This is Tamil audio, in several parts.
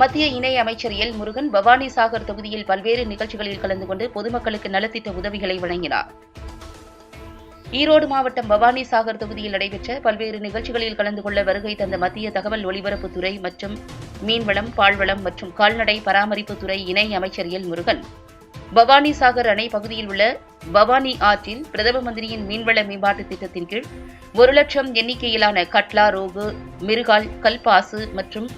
மத்திய இணை அமைச்சர் எல். முருகன் பவானி சாகர் தொகுதியில் பல்வேறு நிகழ்ச்சிகளில் கலந்து கொண்டு பொதுமக்களுக்கு நலத்திட்ட உதவிகளை வழங்கினார். ஈரோடு மாவட்டம் பவானி சாகர் தொகுதியில் நடைபெற்ற பல்வேறு நிகழ்ச்சிகளில் கலந்து கொள்ள வருகை தந்த மத்திய தகவல் ஒலிபரப்புத்துறை மற்றும் மீன்வளம் பால்வளம் மற்றும் கால்நடை பராமரிப்புத்துறை இணை அமைச்சர் எல். முருகன் பவானி சாகர் அணை பகுதியில் உள்ள பவானி ஆற்றில் பிரதம மந்திரியின் மீன்வள மேம்பாட்டு திட்டத்தின் கீழ் ஒரு லட்சம் எண்ணிக்கையிலான கட்லா ரோகு மிருகால் கல்பாசு மற்றும்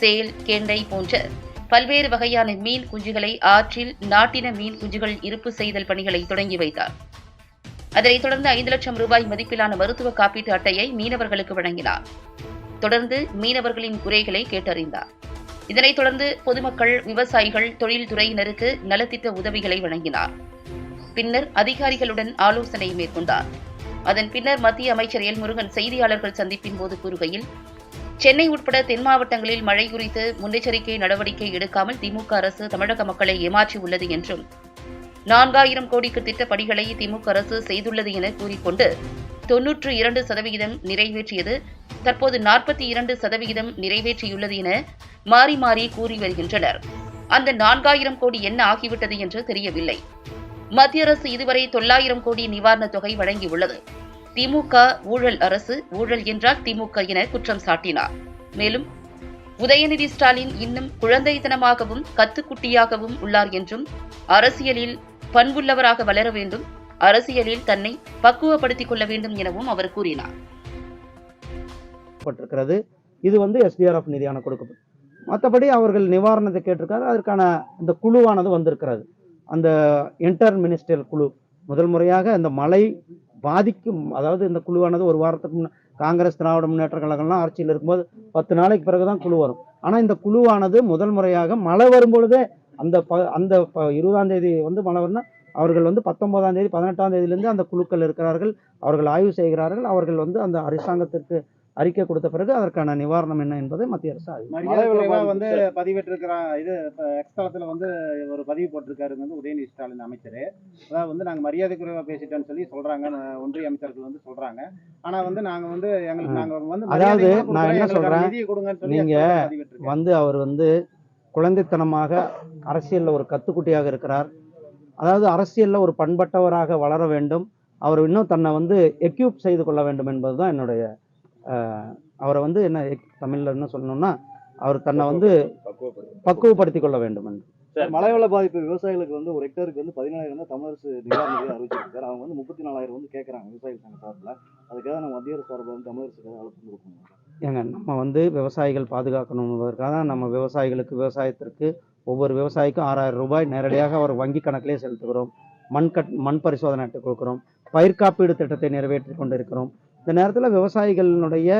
சேல் கெண்டை போன்ற பல்வேறு வகையான மீன் குஞ்சுகளை ஆற்றில் நாட்டின மீன் குஞ்சுகள் இருப்பு செய்தல் பணிகளை தொடங்கி வைத்தார். அதனைத் தொடர்ந்து ஐந்து லட்சம் ரூபாய் மதிப்பிலான மருத்துவ காப்பீட்டு அட்டையை மீனவர்களுக்கு வழங்கினார். தொடர்ந்து மீனவர்களின் குறைகளை கேட்டறிந்தார். இதனைத் தொடர்ந்து பொதுமக்கள் விவசாயிகள் தொழில்துறையினருக்கு நலத்திட்ட உதவிகளை வழங்கினார். பின்னர் அதிகாரிகளுடன் ஆலோசனை மேற்கொண்டார். அதன் பின்னர் மத்திய அமைச்சர் எல் முருகன் செய்தியாளர்கள் சந்திப்பின் போது கூறுகையில் சென்னை உட்பட தென் மாவட்டங்களில் மழை குறித்து முன்னெச்சரிக்கை நடவடிக்கை எடுக்காமல் திமுக அரசு தமிழக மக்களை ஏமாற்றியுள்ளது என்றும் நான்காயிரம் கோடிக்கு திட்ட பணிகளை திமுக அரசு செய்துள்ளது என கூறிக்கொண்டு தொன்னூற்று இரண்டு சதவிகிதம் நிறைவேற்றியது தற்போது நாற்பத்தி இரண்டு சதவிகிதம் நிறைவேற்றியுள்ளது என மாறி மாறி கூறி வருகின்றனர். அந்த நான்காயிரம் கோடி என்ன ஆகிவிட்டது என்று தெரியவில்லை. மத்திய அரசு இதுவரை தொள்ளாயிரம் கோடி நிவாரணத் தொகை வழங்கியுள்ளது. திமுக ஊழல் அரசு ஊழல் என்றால் திமுக என குற்றம் சாட்டினார். மேலும் உதயநிதி ஸ்டாலின் இன்னும் குழந்தைத்தனமாகவும் கத்துக்குட்டியாகவும் உள்ளார் என்றும் அரசியலில் பண்புள்ளவராக வளர வேண்டும் அரசியலில் தன்னை பக்குவப்படுத்திக் கொள்ள வேண்டும் எனவும் அவர் கூறினார். இது வந்து எஸ்டிஆர்எஃப் நிதியான கொடுக்கப்படும் மற்றபடி அவர்கள் நிவாரணத்தை கேட்டிருக்காரு. அதற்கான இந்த குழுவானது வந்திருக்கிறது. அந்த இன்டர் மினிஸ்ட்ரியல் குழு. முதல் முறையாக இந்த மழை பாதிக்கும். அதாவது இந்த குழுவானது ஒரு வாரத்துக்கு முன்ன காங்கிரஸ் திராவிட முன்னேற்ற கழகம்லாம் ஆட்சியில் இருக்கும்போது பத்து நாளைக்கு பிறகு தான் குழு வரும். ஆனால் இந்த குழுவானது முதல் முறையாக மழை வரும்பொழுதே அந்த ப அந்த ப இருபதாம் தேதி வந்து மழை வரும்னா அவர்கள் வந்து பத்தொன்பதாம் தேதி பதினெட்டாம் தேதியிலேருந்து அந்த குழுக்கள் இருக்கிறார்கள். அவர்கள் ஆய்வு செய்கிறார்கள். அவர்கள் வந்து அந்த அரசாங்கத்திற்கு அறிக்கை கொடுத்த பிறகு அதற்கான நிவாரணம் என்ன என்பதை மத்திய அரசு குறைவா வந்து பதிவிட்டிருக்கிற இது எக்ஸ்தலத்தில் வந்து ஒரு பதிவு போட்டிருக்காருங்க வந்து உதயநிதி ஸ்டாலின் அமைச்சர். அதாவது வந்து நாங்கள் மரியாதை குறைவா பேசிட்டோம்னு சொல்லி சொல்றாங்க. அஹ் ஒன்றிய அமைச்சர்கள் வந்து சொல்றாங்க. ஆனா வந்து நாங்க வந்து எங்களுக்கு நாங்க வந்து அதாவது நான் என்ன சொல்றேன், நிதியை கொடுங்கன்னு சொல்லி. வந்து அவர் வந்து குழந்தைத்தனமாக அரசியலில் ஒரு கத்துக்குட்டியாக இருக்கிறார். அதாவது அரசியலில் ஒரு பண்பட்டவராக வளர வேண்டும். அவர் இன்னும் தன்னை வந்து எக்யூப் செய்து கொள்ள வேண்டும் என்பது தான் என்னுடைய அவரை வந்து என்ன தமிழில் என்ன சொல்லணும்னா அவர் தன்னை வந்து பக்குவப்படுத்திக் கொள்ள வேண்டும் என்று. மழை வெள்ள பாதிப்பு விவசாயிகளுக்கு வந்து ஒரு ஹெக்டருக்கு வந்து பதினேழாயிரம் தான் தமிழ் அரசு நிவாரண அறிவிச்சிருக்காரு அவங்க வந்து முப்பத்தி நாலாயிரம் வந்து கேட்கறாங்க விவசாயிகள் சங்க சார்பில். அதுக்காக நம்ம மத்திய அரசு சார்பில் வந்து தமிழ் அரசுக்கு அழுத்தம் கொடுக்கணும் ஏங்க நம்ம வந்து விவசாயிகள் பாதுகாக்கணுங்கிறதுக்காக தான் நம்ம விவசாயிகளுக்கு விவசாயத்திற்கு ஒவ்வொரு விவசாயிக்கும் ஆறாயிரம் ரூபாய் நேரடியாக அவர் வங்கி கணக்கிலே செலுத்துகிறோம். மண் கட் மண் பரிசோதனை கொடுக்குறோம். பயிர் காப்பீடு திட்டத்தை நிறைவேற்றி கொண்டிருக்கிறோம். இந்த நேரத்தில் விவசாயிகளினுடைய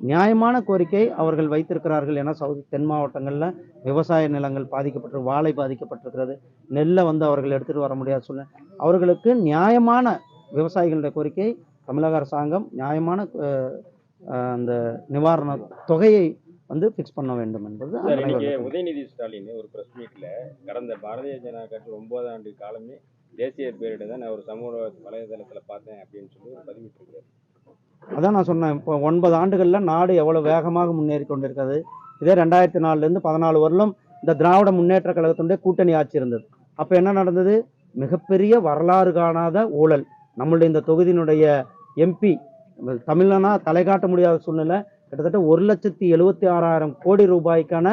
நியாயமான கோரிக்கை அவர்கள் வைத்திருக்கிறார்கள் என சவுதி தென் மாவட்டங்களில் விவசாய நிலங்கள் பாதிக்கப்பட்டு வாழை பாதிக்கப்பட்டிருக்கிறது. நெல்லை வந்து அவர்கள் எடுத்துகிட்டு வர முடியாத சூழ்நிலை அவர்களுக்கு நியாயமான விவசாயிகளுடைய கோரிக்கை தமிழக அரசாங்கம் நியாயமான அந்த நிவாரண தொகையை வந்து ஃபிக்ஸ் பண்ண வேண்டும் என்பது உதயநிதி ஸ்டாலின் ஒரு பிரஸ் மீட்ல கடந்த பாரதிய ஜனதா கட்சி ஒன்பது ஆண்டு காலமே தேசிய பேரிடர் தான் நான் ஒரு சமூக வலைதளத்துல பார்த்தேன் அப்படின்னு சொல்லி ஒரு பதிவிட்டிருக்காரு அதான் நான் சொன்னேன் இப்போ ஒன்பது ஆண்டுகளில் நாடு எவ்வளோ வேகமாக முன்னேறி கொண்டிருக்கிறது. இதே ரெண்டாயிரத்தி நாலுலேருந்து பதினாலு வரலும் இந்த திராவிட முன்னேற்ற கழகத்தினுடைய கூட்டணி ஆட்சி இருந்தது. அப்போ என்ன நடந்தது? மிகப்பெரிய வரலாறு காணாத ஊழல். நம்மளுடைய இந்த தொகுதியினுடைய எம்பி தமிழனா தலை காட்ட முடியாத சூழ்நிலை. கிட்டத்தட்ட ஒரு லட்சத்தி எழுபத்தி ஆறாயிரம் கோடி ரூபாய்க்கான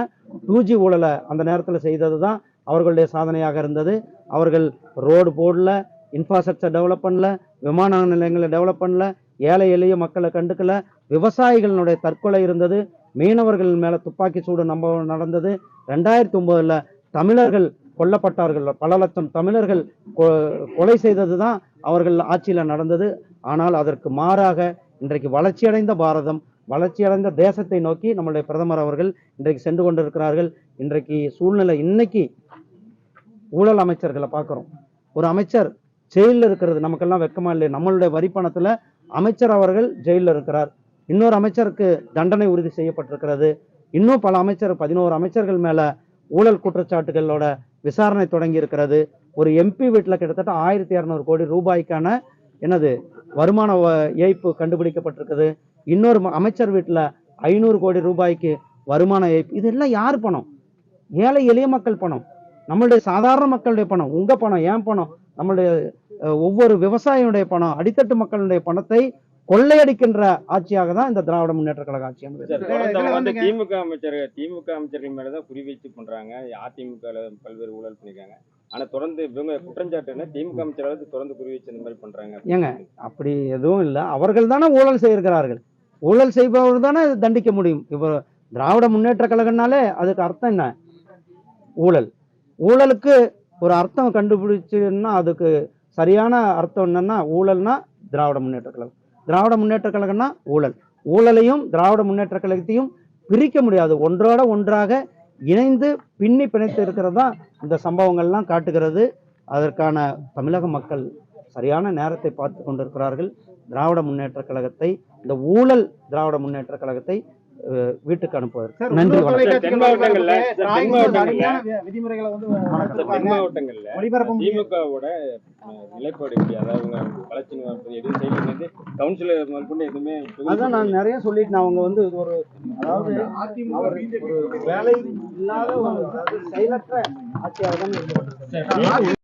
டூ ஜி ஊழலை அந்த நேரத்தில் செய்தது தான் அவர்களுடைய சாதனையாக இருந்தது. அவர்கள் ரோடு போடல இன்ஃப்ராஸ்ட்ரக்சர் டெவலப் பண்ணல விமான நிலையங்களை டெவலப் பண்ணல ஏழை எளிய மக்களை கண்டுக்கல. விவசாயிகளினுடைய தற்கொலை இருந்தது. மீனவர்கள் மேலே துப்பாக்கி சூடு நம்ப நடந்தது. ரெண்டாயிரத்தி ஒம்போதில் தமிழர்கள் கொல்லப்பட்டார்கள். பல லட்சம் தமிழர்கள் கொ- கொலை செய்தது தான் அவர்கள் ஆட்சியில் நடந்தது. ஆனால் அதற்கு மாறாக இன்றைக்கு வளர்ச்சியடைந்த பாரதம் வளர்ச்சியடைந்த தேசத்தை நோக்கி நம்மளுடைய பிரதமர் அவர்கள் இன்றைக்கு சென்று கொண்டிருக்கிறார்கள். இன்றைக்கு சூழ்நிலை இன்னைக்கு ஊழல் அமைச்சர்களை பார்க்குறோம். ஒரு அமைச்சர் செயலில் இருக்கிறது நமக்கெல்லாம் வெக்கமா இல்லை நம்மளுடைய வரி பணத்தில் அமைச்சர் அவர்கள் ஜெயிலில் இருக்கிறார். இன்னொரு அமைச்சருக்கு தண்டனை உறுதி செய்யப்பட்டிருக்கிறது. இன்னும் பல அமைச்சர் பதினோரு அமைச்சர்கள் மேலே ஊழல் குற்றச்சாட்டுகளோட விசாரணை தொடங்கி இருக்கிறது. ஒரு எம்பி வீட்டில் கிட்டத்தட்ட ஆயிரத்தி இரநூறு கோடி ரூபாய்க்கான என்னது வருமான வ- ஏய்ப்பு கண்டுபிடிக்கப்பட்டிருக்குது. இன்னொரு அமைச்சர் வீட்டில் ஐநூறு கோடி ரூபாய்க்கு வருமான ஏய்ப்பு. இதெல்லாம் யார் பணம்? ஏழை எளிய மக்கள் பணம். நம்மளுடைய சாதாரண மக்களுடைய பணம். உங்கள் பணம் ஏன் பணம். நம்மளுடைய ஒவ்வொரு விவசாயியுடைய பணம் அடித்தட்டு மக்களுடைய பணத்தை கொள்ளையடிக்கின்ற ஆட்சியாக தான் இந்த திராவிட முன்னேற்ற கழக ஆட்சி வந்து திமுக அமைச்சர் திமுக அமைச்சர்கள் மேலதான் குறி வச்சு பண்றாங்க. அதிமுக பல்வேறு ஊழல் பண்ணிருக்காங்க. ஆனா தொடர்ந்து இவங்க குற்றஞ்சாட்டு என்ன? திமுக அமைச்சர்களுக்கு தொடர்ந்து குறி வச்சு இந்த மாதிரி பண்றாங்க. ஏங்க அப்படி எதுவும் இல்லை. அவர்கள் தானே ஊழல் செய்கிறார்கள் ஊழல் செய்பவர் தானே தண்டிக்க முடியும். இப்போ திராவிட முன்னேற்ற கழகம்னாலே அதுக்கு அர்த்தம் என்ன? ஊழல். ஊழலுக்கு ஒரு அர்த்தம் கண்டுபிடிச்சுன்னா அதுக்கு சரியான அர்த்தம் என்னன்னா ஊழல்னா திராவிட முன்னேற்ற கழகம். திராவிட முன்னேற்ற கழகம்னா ஊழல். ஊழலையும் திராவிட முன்னேற்ற கழகத்தையும் பிரிக்க முடியாது. ஒன்றோட ஒன்றாக இணைந்து பின்னி பிணைத்து இருக்கிறது தான் இந்த சம்பவங்கள்லாம் காட்டுகிறது. அதற்கான தமிழக மக்கள் சரியான நேரத்தை பார்த்து கொண்டிருக்கிறார்கள். திராவிட முன்னேற்ற கழகத்தை இந்த ஊழல் திராவிட முன்னேற்ற கழகத்தை வீட்டுக்கு அனுப்புவதற்கு நன்றி திமுகவோட நிலைப்பாடு அதான் நான் நிறைய சொல்லிட்டேன். அவங்க வந்து இது ஒரு அதாவது வேலை இல்லாத செயலற்ற ஆட்சியாக தான்.